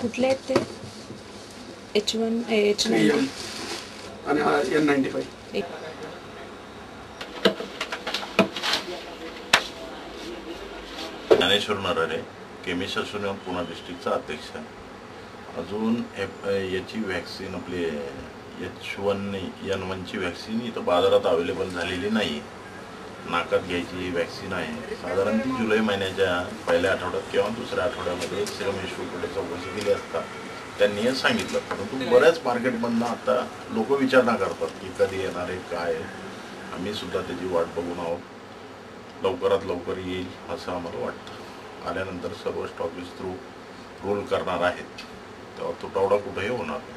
कुठले आहेत ते? एच वन एच नाईन आणि हा N ninety five Dnyaneshwar Narhare chemist असून पुणे डिस्ट्रिक्टचा अध्यक्ष आहे. अजून याची व्हॅक्सिन आपली एच वन एन वनची व्हॅक्सिन इथं बाजारात अवेलेबल झालेली नाही नाकात घ्यायची ही आहे. साधारण ती जुलै महिन्याच्या पहिल्या आठवड्यात किंवा दुसऱ्या आठवड्यामध्ये सिरम इन्स्टिट्यूटकडे चौकशी केली असता त्यांनी हे सांगितलं. परंतु बऱ्याच मार्केटमधनं आता लोक विचारणा करतात की कधी येणार आहे काय आम्ही सुद्धा त्याची वाट बघून आहोत. लवकरात लवकर येईल असं आम्हाला वाटतं. आल्यानंतर सर्व स्टॉपिस थ्रू रोल करणार आहेत. तेव्हा तुटवडा कुठेही होणार नाही.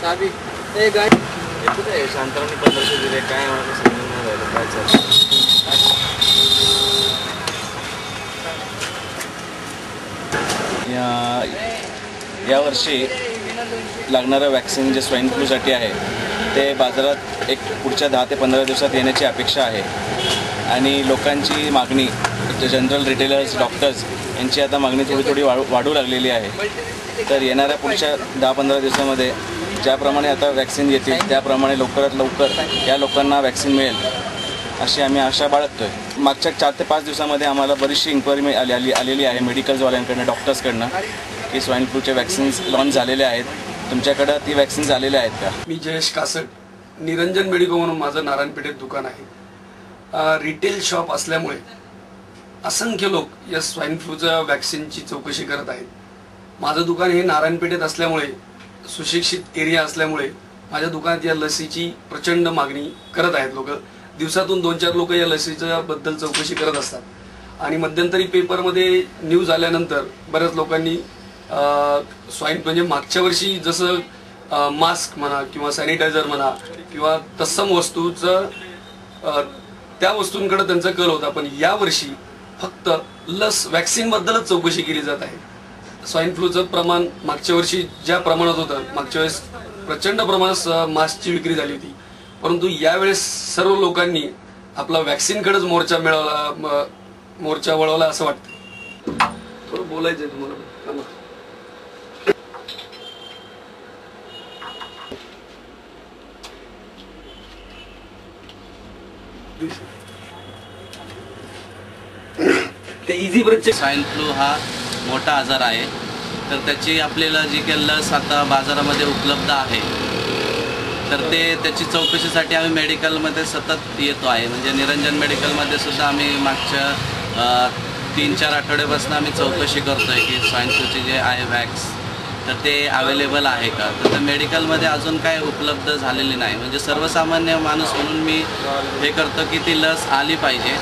चाबी ए शांतरावनी पंधराशे दिले काय मला समजून नाही राहिलं काय चाललं या यावर्षी लागणारं वॅक्सिन जे स्वाईन फ्लूसाठी आहे ते बाजारात एक पुढच्या दहा ते पंधरा दिवसात येण्याची अपेक्षा आहे. आणि लोकांची मागणी जनरल रिटेलर्स डॉक्टर्स यांची आता मागणी थोडी थोडी वाढू वाढू लागलेली आहे. तर येणाऱ्या पुढच्या दहा पंधरा दिवसामध्ये ज्याप्रमाणे आता वॅक्सिन येतील त्याप्रमाणे लवकरात लवकर या लोकांना वॅक्सिन मिळेल अशी आम्ही आशा बाळगतोय. मागच्या चार ते पाच दिवसामध्ये आम्हाला बरीचशी इन्क्वायरी आली आली आलेली आहे मेडिकल्सवाल्यांकडनं डॉक्टर्सकडनं की स्वाईन फ्लूचे वॅक्सिन्स लॉन्च झालेले आहेत. तुमच्याकडं ती वॅक्सिन्स आलेल्या आहेत का? मी जयेश कासट निरंजन मेडिको म्हणून माझं नारायणपेठेत दुकान आहे. रिटेल शॉप असल्यामुळे असंख्य लोक या स्वाईन फ्लूच्या वॅक्सिनची चौकशी करत आहेत. माझं दुकान हे नारायणपेठेत असल्यामुळे सुशिक्षित एरिया असल्यामुळे माझ्या दुकानात या लसीची प्रचंड मागणी करत आहेत लोक. दिवसातून दोन चार लोक या लसीच्या बद्दल चौकशी करत असतात. आणि मध्यंतरी पेपरमध्ये न्यूज आल्यानंतर बऱ्याच लोकांनी स्वाईन म्हणजे मागच्या वर्षी जसं मास्क म्हणा किंवा सॅनिटायझर म्हणा किंवा तत्सम वस्तूचं त्या वस्तूंकडे त्यांचा कल होता. पण यावर्षी फक्त लस वॅक्सिन बद्दलच चौकशी केली जात आहे. स्वाईन फ्लूचं प्रमाण मागच्या वर्षी ज्या प्रमाणात होतं मागच्या वेळेस प्रचंड प्रमाणात मास्कची विक्री झाली होती. परंतु यावेळेस सर्व लोकांनी आपला वॅक्सिनकडेच मोर्चा मिळवला मोर्चा वळवला असं वाटतं. थोडं बोलायचं तुम्हाला. थांबा. ते इझी ब्रेकचे स्वाईन फ्लू हा मोठा आजार आहे. तर त्याची आपल्याला जी काही लस आता बाजारामध्ये उपलब्ध आहे तर ते त्याची चौकशीसाठी आम्ही मेडिकलमध्ये सतत येतो आहे. म्हणजे निरंजन मेडिकलमध्ये सुद्धा आम्ही मागच्या तीन चार आठवड्यापासून आम्ही चौकशी करतोय की स्वाईन फ्लूचे जे आहे वॅक्स तर ते अवेलेबल आहे का? तर त्या मेडिकलमध्ये अजून काय उपलब्ध झालेली नाही. म्हणजे सर्वसामान्य माणूस म्हणून मी हे करतो की ती लस आली पाहिजे.